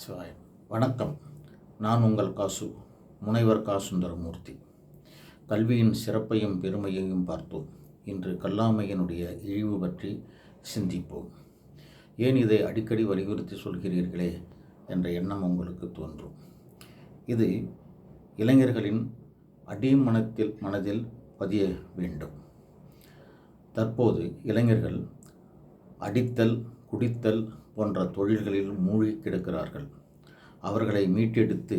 சிவாய வணக்கம். நான் உங்கள் காசு முனைவர் கா சுந்தரமூர்த்தி கல்வியின் சிறப்பையும் பெருமையையும் பார்த்தோம். இன்று கல்லாமையனுடைய இழிவு பற்றி சிந்திப்போம். ஏன் இதை அடிக்கடி வலியுறுத்தி சொல்கிறீர்களே என்ற எண்ணம் உங்களுக்கு தோன்றும். இது இளைஞர்களின் அடிமனத்தில் மனதில் பதிய வேண்டும். தற்போது இளைஞர்கள் அடித்தல் குடித்தல் போன்ற தொழில்களில் மூழ்கி கிடக்கிறார்கள். அவர்களை மீட்டெடுத்து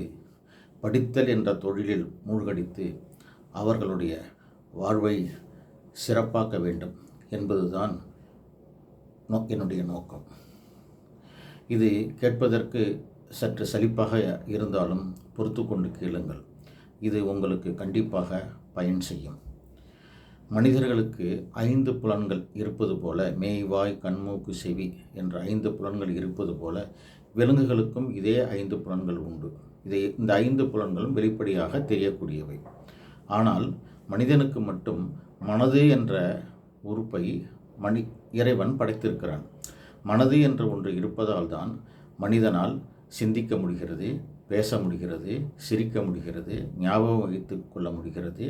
படித்தல் என்ற தொழிலில் மூழ்கடித்து அவர்களுடைய வாழ்வை சிறப்பாக்க வேண்டும் என்பதுதான் நோ என்னுடைய நோக்கம். இது கேட்பதற்கு சற்று சலிப்பாக இருந்தாலும் பொறுத்து கொண்டு கேளுங்கள். இது உங்களுக்கு கண்டிப்பாக பயன் செய்யும். மனிதர்களுக்கு ஐந்து புலன்கள் இருப்பது போல மேய்வாய் கண்மூக்கு செவி என்ற ஐந்து புலன்கள் இருப்பது போல விலங்குகளுக்கும் இதே ஐந்து புலன்கள் உண்டு. இதை இந்த ஐந்து புலன்களும் வெளிப்படையாக தெரியக்கூடியவை. ஆனால் மனிதனுக்கு மட்டும் மனது என்ற உறுப்பை மனி இறைவன் படைத்திருக்கிறான். மனது என்ற ஒன்று இருப்பதால் தான் மனிதனால் சிந்திக்க முடிகிறது பேச முடிகிறது சிரிக்க முடிகிறது ஞாபகம் வைத்து கொள்ள முடிகிறது.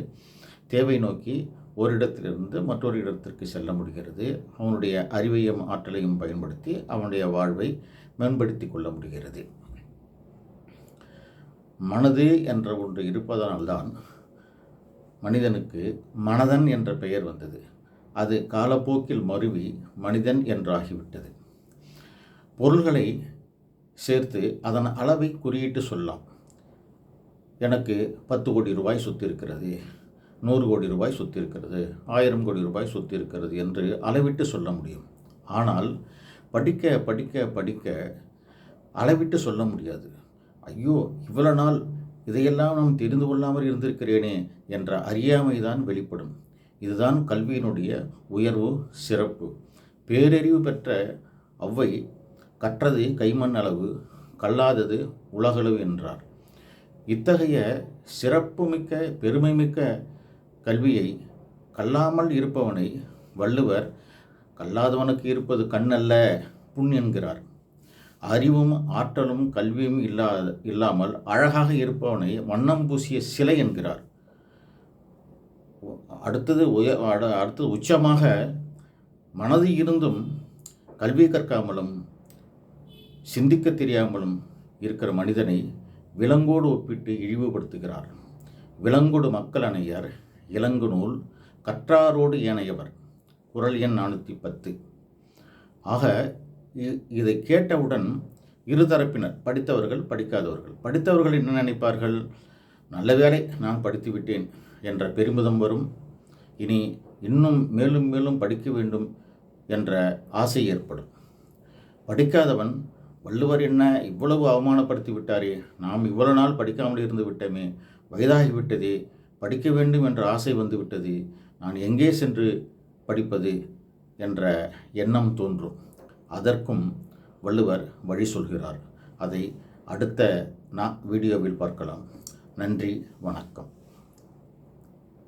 தேவை நோக்கி ஒரு இடத்திலிருந்து மற்றொரு இடத்திற்கு செல்ல முடிகிறது. அவனுடைய அறிவையும் ஆற்றலையும் பயன்படுத்தி அவனுடைய வாழ்வை மேம்படுத்தி கொள்ள முடிகிறது. மனது என்ற ஒன்று இருப்பதனால்தான் மனிதனுக்கு மனதன் என்ற பெயர் வந்தது. அது காலப்போக்கில் மருவி மனிதன் என்றாகிவிட்டது. பொருள்களை சேர்த்து அதன் அளவை குறியிட்டு சொல்லலாம். எனக்கு பத்து கோடி ரூபாய் சொத்து இருக்கிறது. நூறு கோடி ரூபாய் சொத்து இருக்கிறது ஆயிரம் கோடி ரூபாய் சொத்து இருக்கிறது என்று அளவிட்டு சொல்ல முடியும். ஆனால் படிக்க படிக்க படிக்க அளவிட்டு சொல்ல முடியாது. ஐயோ இவ்வளோ நாள் இதையெல்லாம் நாம் தெரிந்து கொள்ளாமல் இருந்திருக்கிறேனே என்ற அறியாமை தான் வெளிப்படும். இதுதான் கல்வியினுடைய உயர்வு சிறப்பு. பேரறிவு பெற்ற அவ்வை கற்றது கைமண் அளவு கல்லாதது உலகளவு என்றார். இத்தகைய சிறப்புமிக்க பெருமைமிக்க கல்வியை கல்லாமல் இருப்பவனை வள்ளுவர் கல்லாதவனுக்கு இருப்பது கண்ணல்ல புண் என்கிறார். அறிவும் ஆற்றலும் கல்வியும் இல்லா இல்லாமல் அழகாக இருப்பவனை வண்ணம் பூசிய சிலை என்கிறார். அடுத்தது உய அடுத்தது உச்சமாக மனது இருந்தும் கல்வி கற்காமலும் சிந்திக்க தெரியாமலும் இருக்கிற மனிதனை விலங்கோடு ஒப்பிட்டு இழிவுபடுத்துகிறார். விலங்கோடு மக்கள் அணையர். இலங்கு நூல் கற்றாரோடு ஏனையவர். குரல் எண் நானூற்றி பத்து. ஆக இதை கேட்டவுடன் இருதரப்பினர் படித்தவர்கள் படிக்காதவர்கள். படித்தவர்கள் என்ன நினைப்பார்கள்? நல்ல வேலை நான் படித்து விட்டேன் என்ற பெருமிதம் வரும். இனி இன்னும் மேலும் மேலும் படிக்க வேண்டும் என்ற ஆசை ஏற்படும். படிக்காதவன் வள்ளுவர் என்ன இவ்வளவு அவமானப்படுத்தி விட்டாரே? நாம் இவ்வளவு நாள் படிக்காமல் இருந்து விட்டோமே வயதாகிவிட்டதே படிக்க வேண்டும் என்ற ஆசை வந்துவிட்டது. நான் எங்கே சென்று படிப்பது என்ற எண்ணம் தோன்றும். அதற்கும் வள்ளுவர் வழி சொல்கிறார். அதை அடுத்த நான் வீடியோவில் பார்க்கலாம். நன்றி வணக்கம்.